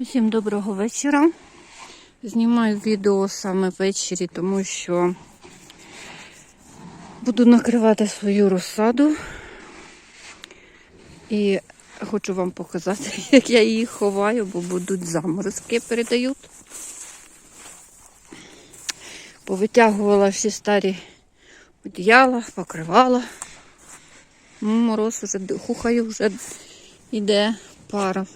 Усім доброго вечора. Знімаю відео саме ввечері, тому що буду накривати свою розсаду. І хочу вам показати, як я її ховаю, бо будуть заморозки передають. Повитягувала всі старі одіяла, покривала. Мороз уже хухаю, вже йде пара.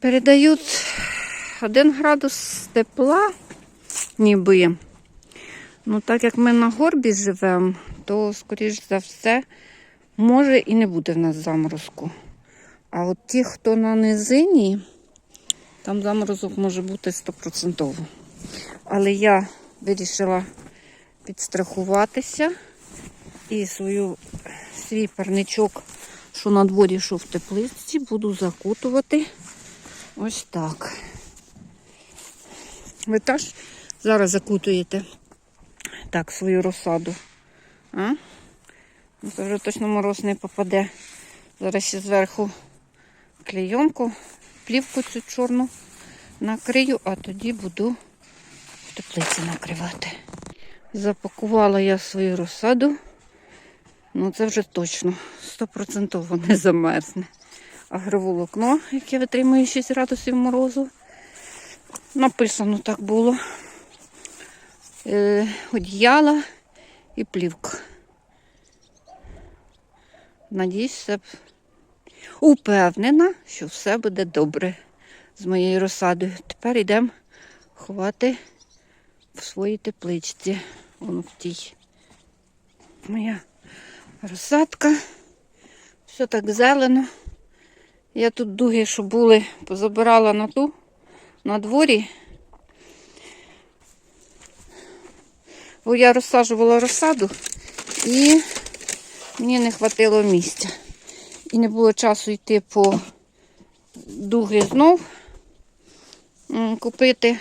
Передають один градус тепла, ніби. Ну, так як ми на горбі живемо, то, скоріш за все, може і не буде в нас заморозку. А от ті, хто на низині, там заморозок може бути стопроцентово. Але я вирішила підстрахуватися і свою, свій парничок, що на дворі, що в теплиці, буду закутувати ось так. Ви теж зараз закутуєте так свою розсаду. А? Ну, Це вже точно мороз не попаде. Зараз ще зверху клейонку, плівку цю чорну накрию, а тоді буду в теплиці накривати. Запакувала я свою розсаду. Ну, це вже точно, стопроцентово не замерзне. Агроволокно, яке витримує 6 градусів морозу. Написано так було. Е, одіяла і плівка. Надіюсь, все упевнена, що все буде добре з моєю розсадою. Тепер йдемо ховати в своїй тепличці. Вон в тій. Моя розсадка. Все так зелено. Я тут дуги, що були, позабирала на ту, на дворі. Бо я розсаджувала розсаду і мені не вистачило місця. І не було часу йти по дуги знов купити.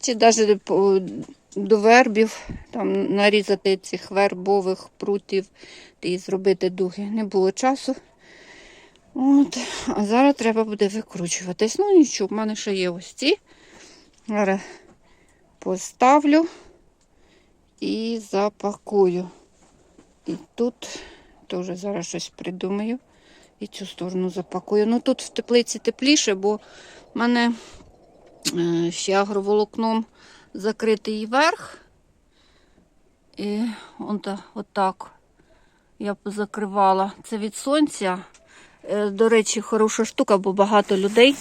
Чи навіть до вербів, там нарізати цих вербових прутів і зробити дуги. Не було часу. От. А зараз треба буде викручуватись. Ну нічого, в мене ще є ось ці. Зараз поставлю і запакую. І тут теж зараз щось придумаю. І цю сторону запакую. Ну тут в теплиці тепліше, бо в мене е, ще агроволокном закритий верх. І отак я позакривала. Це від сонця. Е, До речі, хороша штука, бо багато людей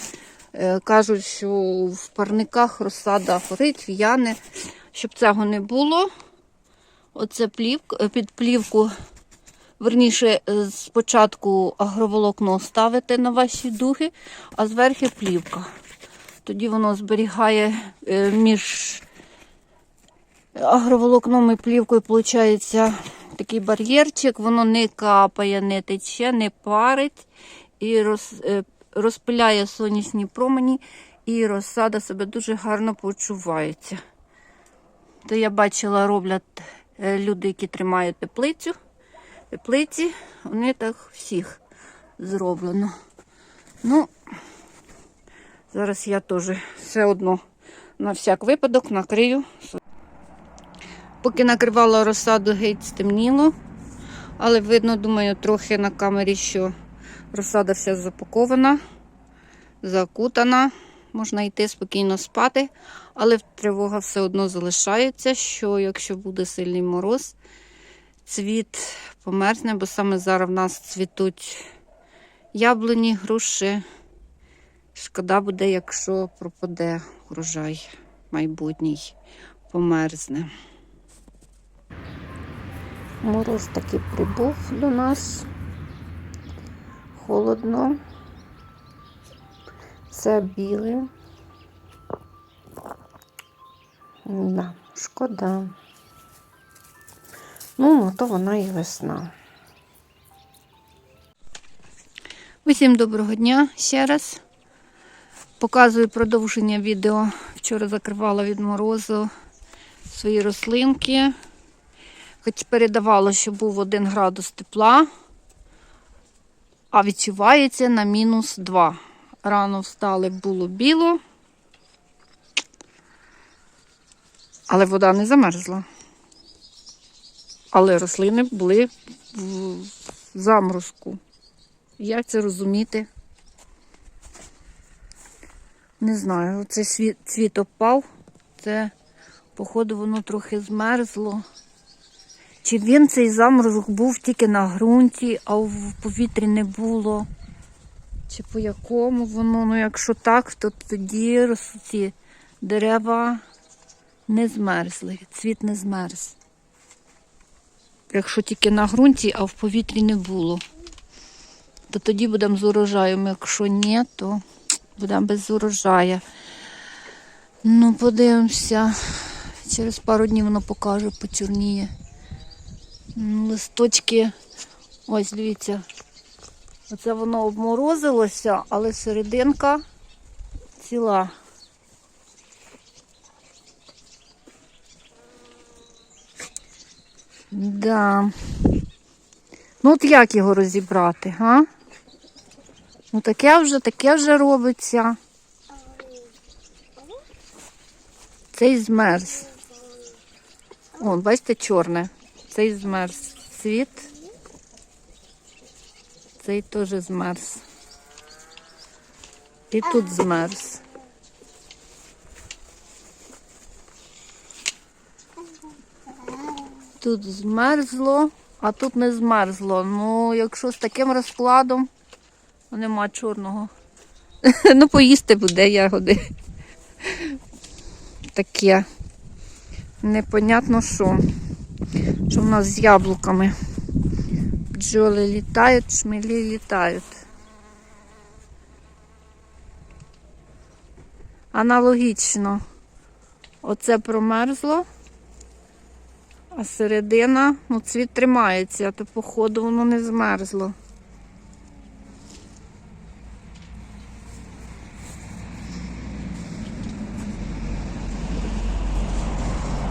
е, кажуть, що в парниках розсада горить, в'яне. Щоб цього не було, оце плівка, е, під плівку, верніше, спочатку агроволокно ставити на ваші дуги, а зверху плівка. Тоді воно зберігає між агроволокном і плівкою, виходить, такий бар'єрчик, воно не капає, не тече, не парить і роз, е, розпиляє сонячні промені, і розсада себе дуже гарно почувається. То я бачила, роблять е, люди, які тримають теплицю. Теплиці, вони так всіх зроблено. Ну, зараз я теж все одно на всяк випадок накрию. Поки накривала розсаду, геть стемніло. Але видно, думаю, трохи на камері, що розсада вся запакована, закутана. Можна йти спокійно спати, але тривога все одно залишається, що якщо буде сильний мороз, цвіт померзне, бо саме зараз в нас цвітуть яблуні, груші. Шкода буде, якщо пропаде урожай майбутній, померзне. Мороз таки прибув до нас. Холодно. Все біле. Да, шкода. Ну, на то вона і весна. Усім доброго дня ще раз. Показую продовження відео. Вчора закривала від морозу свої рослинки. Хоч передавало, що був 1 градус тепла, а відчувається на мінус 2. Рано встали, було біло. Але вода не замерзла. Але рослини були в заморозку. Як це розуміти? Не знаю, оцей цвіт опав. Це, походу, воно трохи змерзло. Чи він цей заморозок був тільки на ґрунті, а в повітрі не було? Чи по якому воно? Ну, якщо так, то тоді ці дерева не змерзли, цвіт не змерз. Якщо тільки на ґрунті, а в повітрі не було, то тоді будемо з урожаєм. Якщо ні, то будемо без урожаю. Ну, подивимося. Через пару днів воно покаже, почорніє. Листочки, ось дивіться, оце воно обморозилося, але серединка ціла. Да. Ну от як його розібрати, га? Ну таке вже, таке вже робиться. Цей змерз. О, бачите, чорне. Цей змерз цвіт. Цей теж змерз. І тут змерз. Тут змерзло, а тут не змерзло. Ну, якщо з таким розкладом, то нема чорного. ну, поїсти буде ягоди. Таке. Непонятно що. Що в нас з яблуками. Бджоли літають, шмелі літають. Аналогічно. Оце промерзло. А середина, ну, цвіт тримається, то походу воно не змерзло.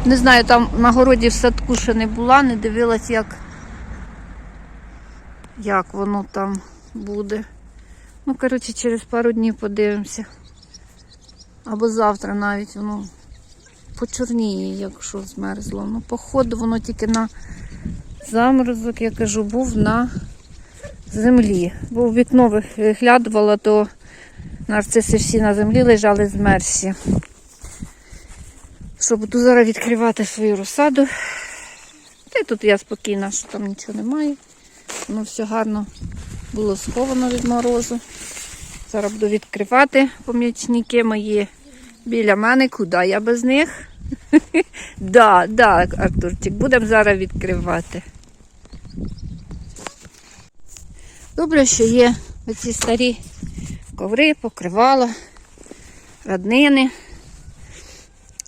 Не знаю, там на городі в садку ще не була, не дивилась, як, як воно там буде. Ну, коротше, через пару днів подивимося. Або завтра навіть воно почорніє, якщо змерзло. Ну, походу, воно тільки на заморозок, я кажу, був на землі. Бо в вікно виглядувала, то нарциси всі на землі лежали змерзші. Що буду зараз відкривати свою розсаду. Та тут я спокійна, що там нічого немає. Воно все гарно було сховано від морозу. Зараз буду відкривати помічники мої біля мене. Куди я без них? Да, да, Артурчик, будемо зараз відкривати. Добре, що є оці старі коври, покривала, роднини.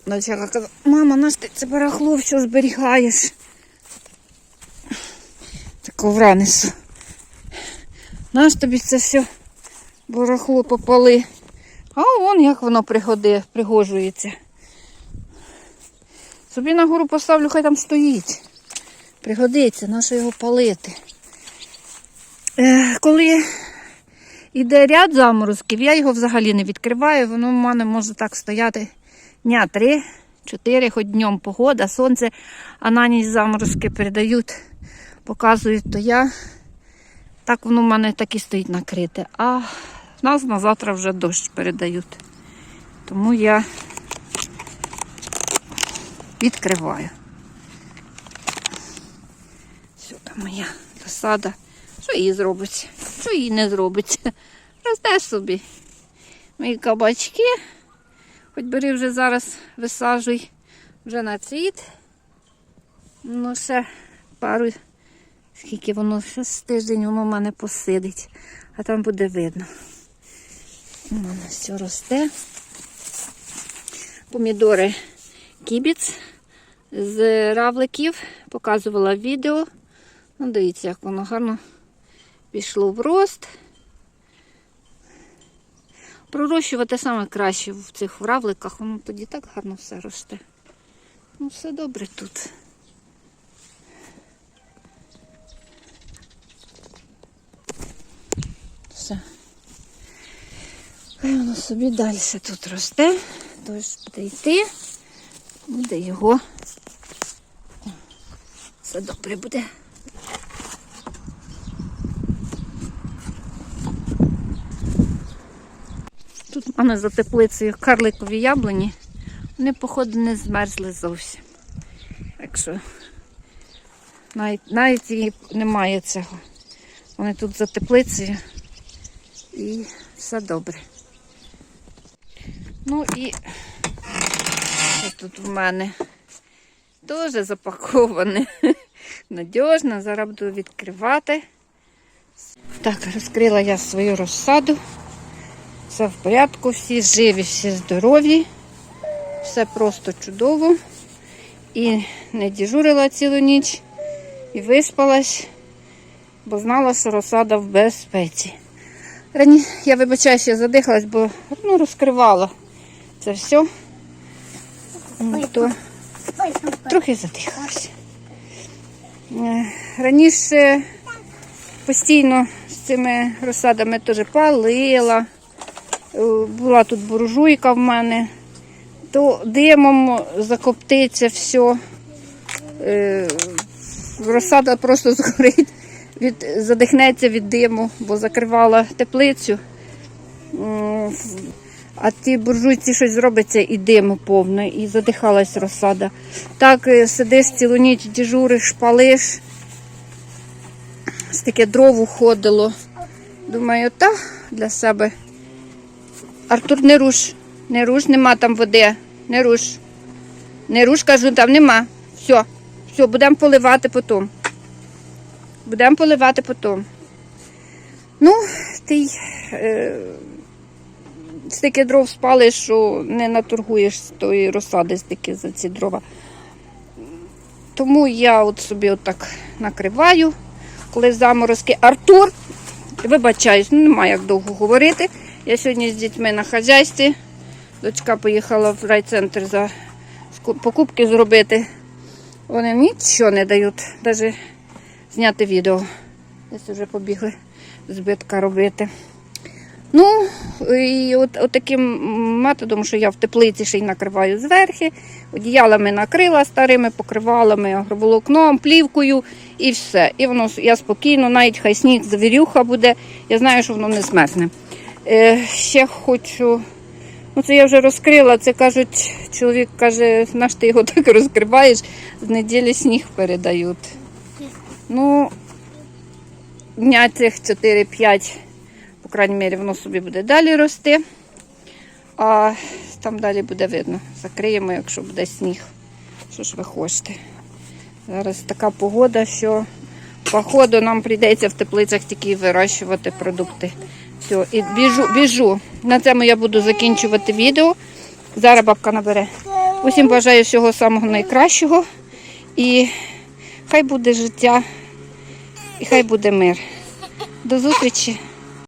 Дочка казала, мама, наш ти це барахло все зберігаєш. Це ковра несу. Наш тобі це все барахло попали. А вон як воно пригоди, пригожується. Собі на гору поставлю, хай там стоїть. Пригодиться, нащо його палити. Е, коли йде ряд заморозків, я його взагалі не відкриваю, воно в мене може так стояти дня три, чотири, хоч днем погода, сонце, а на ніч заморозки передають, показують, то я так воно в мене так і стоїть накрите. А в нас на завтра вже дощ передають. Тому я відкриваю. Сюди моя розсада. Що їй зробиться? Що їй не зробиться? Росте собі. Мої кабачки. Хоч бери вже зараз висаджуй вже на цвіт. Ну, ще пару, скільки воно, ще з тиждень воно в мене посидить, а там буде видно. У мене все росте. Помідори кібіц з равликів. Показувала відео. Ну, дивіться, як воно гарно пішло в рост. Пророщувати саме краще в цих вравликах, воно тоді так гарно все росте. Ну, все добре тут. Все. Хай воно собі далі тут росте, тож буде буде його. Все добре буде. В мене за теплицею карликові яблуні. Вони, походу, не змерзли зовсім. Так що навіть, навіть і немає цього. Вони тут за теплицею і все добре. Ну і що тут в мене теж запаковане. Надіжно, зараз буду відкривати. Так, розкрила я свою розсаду. Все в порядку, всі живі, всі здорові. Все просто чудово. І не дежурила цілу ніч, і виспалась, бо знала, що розсада в безпеці. Рані... Я вибачаюся, я задихалась, бо ну, розкривала це все. Ну, то трохи задихалася. Е, Раніше постійно з цими розсадами теж палила. Е, Була тут буржуйка в мене, то димом закоптиться все. Розсада просто згорить, від, задихнеться від диму, бо закривала теплицю. А ті буржуйці щось зробиться і диму повно, і задихалась розсада. Так е, сидиш цілу ніч, дежуриш, палиш. Таке дров уходило. Думаю, та для себе. Артур, не руш, не руш, нема там води. Не руш. Не руш, кажу, там нема. Все, все, будемо поливати потім. Будемо поливати потім. Ну, ти е, стільки дров спали, що не наторгуєш з тої розсади стільки за ці дрова. Тому я от собі отак накриваю, коли заморозки. Артур, вибачаюсь, ну немає як довго говорити. Я сьогодні з дітьми на хазяйстві. Дочка поїхала в райцентр за покупки зробити. Вони нічого не дають, навіть зняти відео. Десь вже побігли збитка робити. Ну, і от, от таким методом, що я в теплиці ще й накриваю зверхи, одіялами накрила старими покривалами, агроволокном, плівкою і все. І воно я спокійно, навіть хай сніг завірюха буде, я знаю, що воно не змерзне. Е, ще хочу. Ну, це я вже розкрила. Це кажуть, чоловік каже, наш ти його так розкриваєш, з неділі сніг передають. Ну, дня цих 4-5, по крайній мірі, воно собі буде далі рости. А там далі буде видно. Закриємо, якщо буде сніг. Що ж ви хочете? Зараз така погода, що походу нам прийдеться в теплицях тільки вирощувати продукти. Все, і біжу, біжу. На цьому я буду закінчувати відео. Зараз бабка набере. Усім бажаю всього самого найкращого. І хай буде життя, і хай буде мир. До зустрічі!